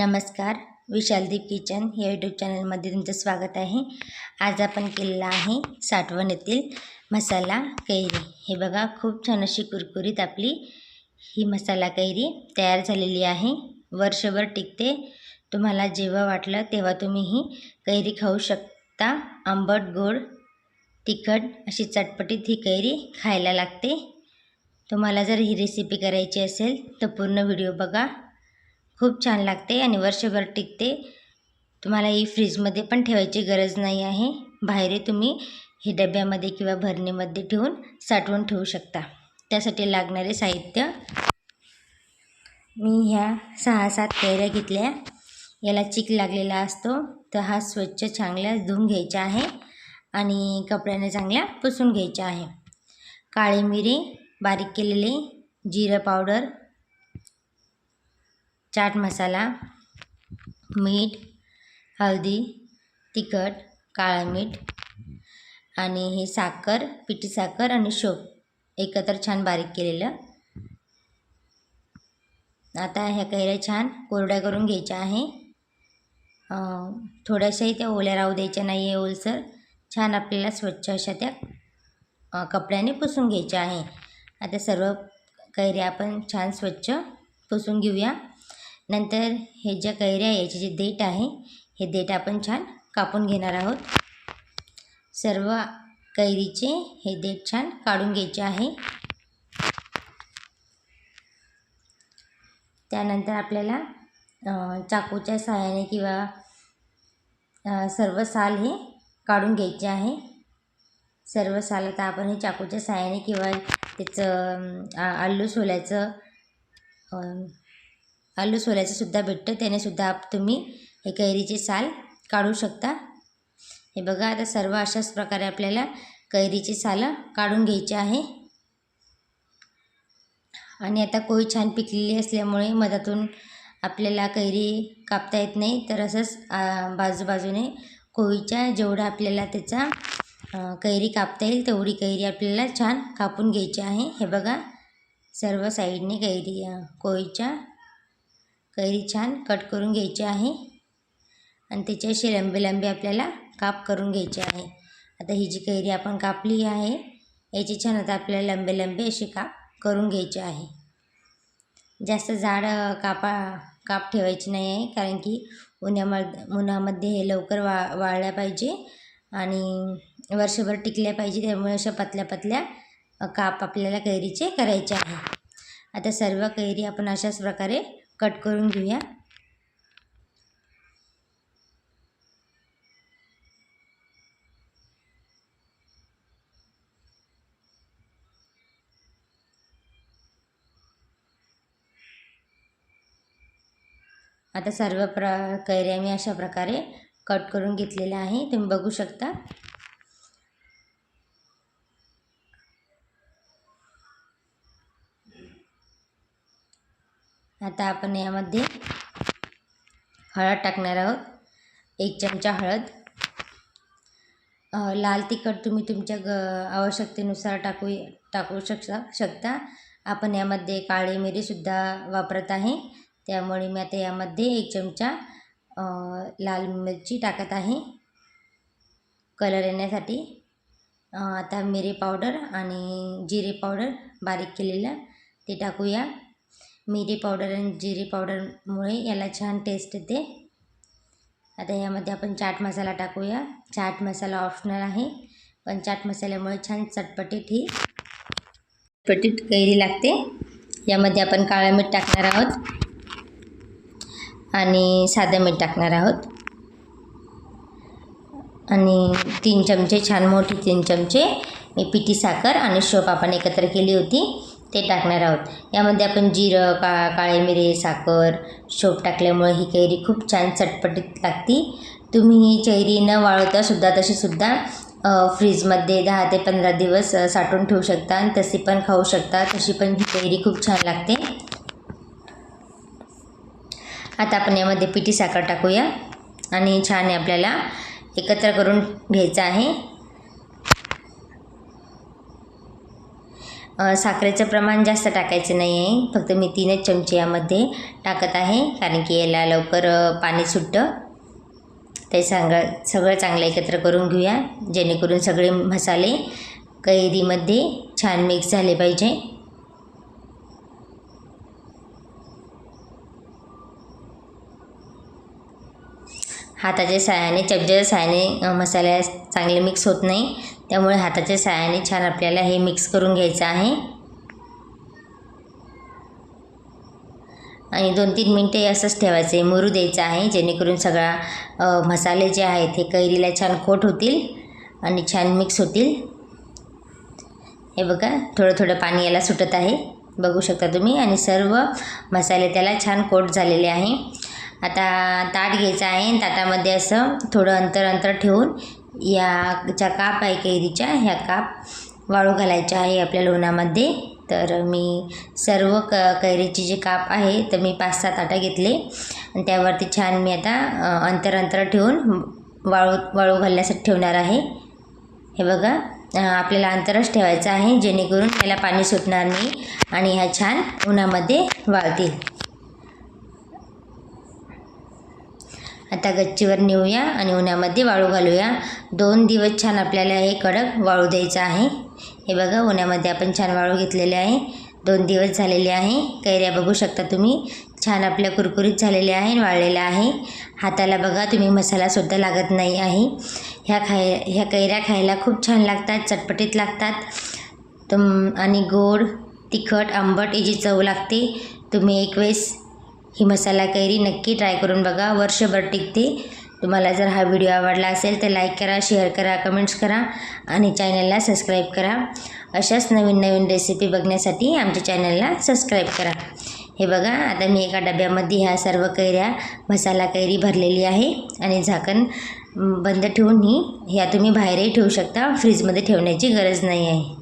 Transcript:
नमस्कार विशालदीप किचन या यूट्यूब चॅनलमध्ये तुमचं स्वागत आहे. आज आपण केलेला आहे साठवण येथील मसाला कैरी. हे बघा खूप छान अशी कुरकुरीत आपली ही मसाला कैरी तयार झालेली आहे. वर्षभर टिकते. तुम्हाला जेव्हा वाटलं तेव्हा तुम्ही ही कैरी खाऊ शकता. आंबट गोड तिखट अशी चटपटीत ही कैरी खायला लागते. तुम्हाला जर ही रेसिपी करायची असेल तर पूर्ण व्हिडिओ बघा. खूप छान लागते आणि वर्षभर टिकते. तुम्हाला ही फ्रीजमध्ये पण ठेवायची गरज नाही आहे. बाहेर तुम्ही हे डब्यामध्ये किंवा भरणीमध्ये ठेवून साठवून ठेवू शकता. त्यासाठी लागणारे साहित्य मी ह्या सहा सात कैऱ्या घेतल्या. याला चिक लागलेला असतो. तर हा स्वच्छ चांगला धुवून घ्यायचा आहे आणि कपड्याने चांगल्या पुसून घ्यायच्या आहे. काळी मिरी बारीक केलेली जिरं पावडर चाट मसाला मीठ हळदी तिखट काळं मीठ आणि हे साखर पिठी साखर आणि शोप एकत्र छान बारीक केलेलं. आता ह्या कैऱ्या छान कोरड्या करून घ्यायच्या आहे. थोड्याशाही त्या ओल्या राहू द्यायच्या नाही आहे ओलसर. छान आपल्याला स्वच्छ अशा त्या कपड्याने पुसून घ्यायच्या आहे. आता सर्व कैऱ्या आपण छान स्वच्छ पुसून घेऊया. नंतर हे ज्या कैऱ्या आहे याचे जे देठ आहे हे देठ आपण छान कापून घेणार आहोत. सर्व कैरीचे हे देठ छान काढून घ्यायचे आहे. त्यानंतर आपल्याला चाकूच्या सहाय्याने किंवा सर्व साल हे काढून घ्यायचे आहे. सर्व साल आता आपण हे चाकूच्या सहाय्याने किंवा त्याचं आलू सोल्याचं आलू सोल्याचं सुद्धा भेटतं. त्यानेसुद्धा आप तुम्ही हे कैरीचे साल काढू शकता. हे बघा आता सर्व अशाच प्रकारे आपल्याला कैरीची सालं काढून घ्यायची आहे. आणि आता कोळी छान पिकलेली असल्यामुळे मधातून आपल्याला कैरी कापता येत नाही. तर असंच बाजूबाजूने कोळीच्या जेवढा आपल्याला त्याचा कैरी कापता येईल तेवढी कैरी आपल्याला छान कापून घ्यायची आहे. हे बघा सर्व साईडने कैरी कोळीच्या कैरी छान कट करून घ्यायची आहे. आणि त्याचे असे लंबे लंबे आपल्याला काप करून घ्यायचे आहे. आता ही जी कैरी आपण कापली आहे याची छान आता आपल्याला लंबे लंबे असे काप करून घ्यायचे आहे. जास्त जाड कापा काप ठेवायची नाही आहे कारण की उन्हामध्ये उन्हामध्ये हे लवकर वा वाळल्या पाहिजे आणि वर्षभर टिकल्या पाहिजे त्यामुळे अशा पतल्या पतल्या काप आपल्याला कैरीचे करायचे आहे. आता सर्व कैरी आपण अशाच प्रकारे कट करून घेऊया. आता सर्व प्र कैऱ्या मी अशा प्रकारे कट करून घेतलेल्या आहे. तुम्ही बघू शकता. आता आपण यामध्ये हळद टाकणार आहोत. एक चमचा हळद. लाल तिखट तुम्ही तुमच्या ग आवश्यकतेनुसार टाकू टाकू शकता शकता. आपण यामध्ये काळी मिरीसुद्धा वापरत आहे. त्यामुळे मी आता यामध्ये एक चमचा लाल मिरची टाकत आहे. कलर येण्यासाठी. आता मिरी पावडर आणि जिरे पावडर बारीक केलेलं ते टाकूया. मिरी पावडर आणि जिरी पावडरमुळे याला छान टेस्ट येते. आता यामध्ये आपण चाट मसाला टाकूया. चाट मसाला ऑप्शनल आहे. पण चाट मसाल्यामुळे छान चटपटीत ही चटपटीत कैरी लागते. यामध्ये आपण काळं मीठ टाकणार आहोत. आणि साधं मीठ टाकणार आहोत. आणि तीन चमचे छान मोठी तीन चमचे मी पिठी साखर आणि शोप आपण एकत्र केली होती. ते टाकणार आहोत. यामध्ये आपण जिरं का काळे मिरे साखर शोप टाकल्यामुळे ही कैरी खूप छान चटपटीत लागती. तुम्ही ही चैरी न वाळवता सुद्धा तशीसुद्धा फ्रीजमध्ये दहा ते पंधरा दिवस साठवून ठेवू शकता आणि तशी पण खाऊ शकता. तशी पण ही कैरी खूप छान लागते. आता आपण यामध्ये पिठी साखर टाकूया. आणि छान आपल्याला एकत्र करून घ्यायचं आहे. साखरेचं प्रमाण जास्त टाकायचं नाही आहे फक्त मी तीनच चमचे यामध्ये टाकत आहे. कारण की याला लवकर पाणी सुटतं. ते सांग सगळं चांगलं एकत्र करून घेऊया. जेणेकरून सगळे मसाले कैरीमध्ये छान मिक्स झाले पाहिजे. हाताच्या साहाय्याने चमच्याच्या साहाय्याने मसाले चांगले मिक्स होत नाही. त्यामुळे हाताच्या साहाय्याने छान आपल्याला हे मिक्स करून घ्यायचं आहे. आणि दोन तीन मिनटे असंच ठेवायचं आहे मुरू द्यायचं आहे जेणेकरून सगळा मसाले जे आहेत हे कैरीला छान कोट होतील आणि छान मिक्स होतील. हे बघा थोडं थोडं पाणी याला सुटत आहे. बघू शकता तुम्ही. आणि सर्व मसाले त्याला छान कोट झालेले आहे. आता ताट घ्यायचं आहे. ताटामध्ये असं थोडं अंतर अंतर ठेवून याच्या काप आहे कैरीच्या ह्या काप वाळू घालायच्या आहे आपल्या लोणामध्ये. तर मी सर्व क कैरीचे जे काप आहे तर मी पाच सात आटा घेतले. आणि त्यावरती छान मी आता अंतर अंतर ठेवून वाळू वाळू घालण्यासाठी ठेवणार आहे. हे बघा आपल्याला अंतरच ठेवायचं आहे जेणेकरून त्याला पाणी सुटणार नाही आणि ह्या छान उन्हामध्ये वाळतील. आता गच्चीवर नेऊया आणि उन्हामध्ये वाळू घालूया. दोन दिवस छान आपल्याला हे कडक वाळू द्यायचं आहे. हे बघा उन्हामध्ये आपण छान वाळू घेतलेले आहे. दोन दिवस झालेले आहे. कैऱ्या बघू शकता तुम्ही. छान आपल्या कुरकुरीत झालेल्या आहे वाळलेल्या आहे. हाताला बघा तुम्ही मसालासुद्धा लागत नाही आहे. ह्या खाय ह्या कैऱ्या खायला खूप छान लागतात चटपटीत लागतात. तुम आणि गोड तिखट आंबट याची चव लागते. तुम्ही एक वेळेस ही मसाला कैरी नक्की ट्राय करून बघा. वर्षभर टिकते. तुम्हाला जर हा व्हिडिओ आवडला असेल तर लाईक करा शेअर करा कमेंट्स करा आणि चॅनलला सबस्क्राईब करा. अशाच नवीन नवीन रेसिपी बघण्यासाठी आमच्या चॅनलला सबस्क्राईब करा. हे बघा आता मी एका डब्यामध्ये ह्या सर्व कैऱ्या मसाला कैरी भरलेली आहे आणि झाकण बंद ठेवून ही ह्या तुम्ही बाहेरही ठेवू शकता. फ्रीजमध्ये ठेवण्याची गरज नाही आहे.